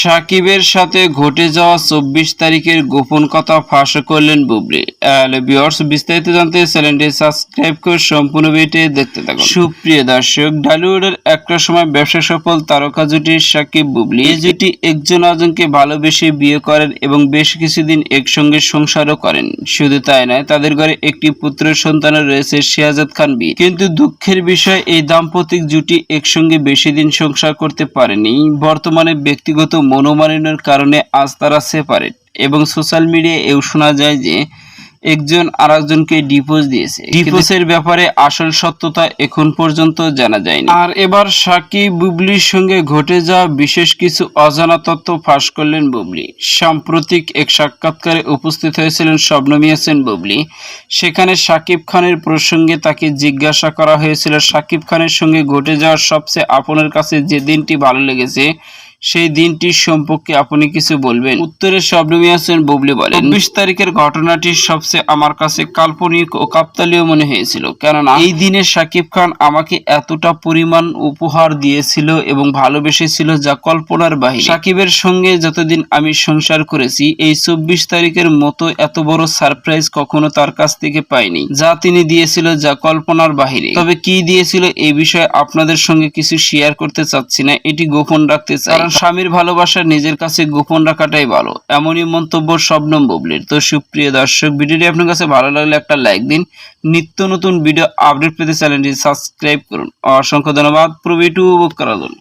সাকিবের সাথে ঘটে যাওয়া চব্বিশ তারিখের গোপন কথা ফাঁস করলেন বুবলি। বিস্তারিত জানতে চ্যানেলটি সাবস্ক্রাইব করে সম্পূর্ণ ভিডিও দেখতে থাকুন। সুপ্রিয় দর্শক, ঢালিউডের একটা সময় ব্যবসা সফল তারকা জুটি সাকিব বুবলি। এই জুটি একজন আরেকজনকে ভালোবেসে বিয়ে করেন এবং বেশ কিছুদিন একসঙ্গে সংসারও করেন। শুধু তাই নয়, তাদের ঘরে একটি পুত্র সন্তানও রয়েছে শিয়াজাদ খান বি কিন্তু দুঃখের বিষয়, এই দাম্পতিক জুটি একসঙ্গে বেশি দিন সংসার করতে পারেনি। বর্তমানে ব্যক্তিগত মনোমালিন্যের কারণে আজ তারা সেপারেট এবং সোশ্যাল মিডিয়ায় এও শোনা যায় যে একজন আরেকজনকে ডিভোর্স দিয়েছে। ডিভোর্সের ব্যাপারে আসল সত্যতা এখন পর্যন্ত জানা যায়নি। আর এবার সাকিব বুবলির সঙ্গে ঘটে যাওয়া বিশেষ কিছু অজানা তথ্য ফাঁস করলেন বুবলি। সাম্প্রতিক এক সাক্ষাৎকারে উপস্থিত হয়েছিলেন শবনম ইয়াসিন বুবলি। সেখানে সাকিব খানের প্রসঙ্গে তাকে জিজ্ঞাসা করা হয়েছিল সাকিব খানের সঙ্গে ঘটে যাওয়া সবচেয়ে আপনের কাছে যে দিনটি ভালো লেগেছে সেই দিনটির সম্পর্কে আপনি কিছু বলবেন? উত্তরে শবনম ইয়াসিন বুবলি বলেন বিশ তারিখের ঘটনাটি সবচেয়ে আমার কাছে কাল্পনিক ও কাপ্তালীয় মনে হয়েছিল। কেননা, এই দিনে সাকিব খান আমাকে এতটা পরিমাণ উপহার দিয়েছিল এবং ভালোবেসেছিল যা কল্পনার বাহিরে সাকিবের সঙ্গে যতদিন আমি সংসার করেছি, এই চব্বিশ তারিখের মতো এত বড় সারপ্রাইজ কখনো তার কাছ থেকে পাইনি, যা তিনি দিয়েছিল যা কল্পনার বাহিরে তবে কি দিয়েছিল এই বিষয়ে আপনাদের সঙ্গে কিছু শেয়ার করতে চাচ্ছি না, এটি গোপন রাখতে চাই। স্বামীর ভালোবাসা নিজের কাছে গোপন রাখাটাই ভালো। এমনই মন্তব্য শবনম বুবলির। তো সুপ্রিয় দর্শক, ভিডিওটি আপনার কাছে ভালো লাগলে একটা লাইক দিন। নিত্য নতুন ভিডিও আপডেট পেতে চ্যানেলটি সাবস্ক্রাইব করুন। অসংখ্য ধন্যবাদ। প্রবি টু করার জন্য।